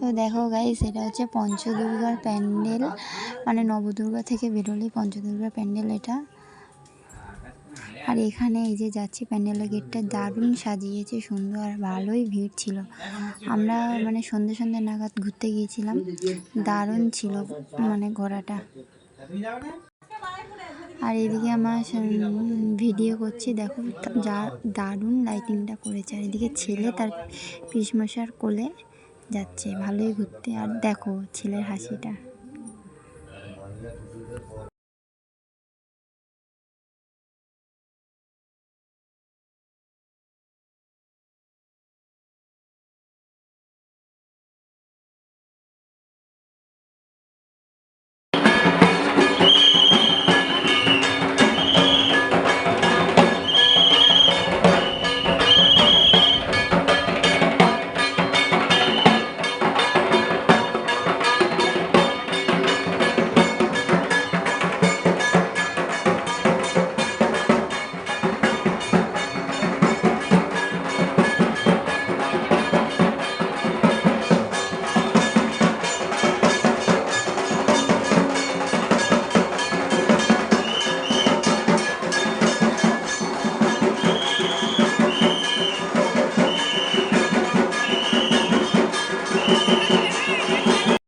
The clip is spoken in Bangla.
তো দেখো গাইস এটা হচ্ছে পঞ্চদুর্গার প্যান্ডেল। মানে নবদুর্গা থেকে বেরোলে পঞ্চদুর্গার প্যান্ডেল এটা। আর এখানে এই যে যাচ্ছি প্যান্ডেলের গেটটা দারুণ সাজিয়েছে, সুন্দর আর ভালোই ভিড় ছিল। আমরা মানে সন্ধ্যে সন্ধে নাগাদ ঘুরতে গিয়েছিলাম। দারুণ ছিল মানে ঘোরাটা। আর এদিকে আমার ভিডিও করছি, দেখো যা দারুণ লাইটিংটা করেছে। আর এদিকে ছেলে তার পিসমশার কোলে যাচ্ছে ভালোই ঘুরতে। আর দেখো ছেলের হাসিটা।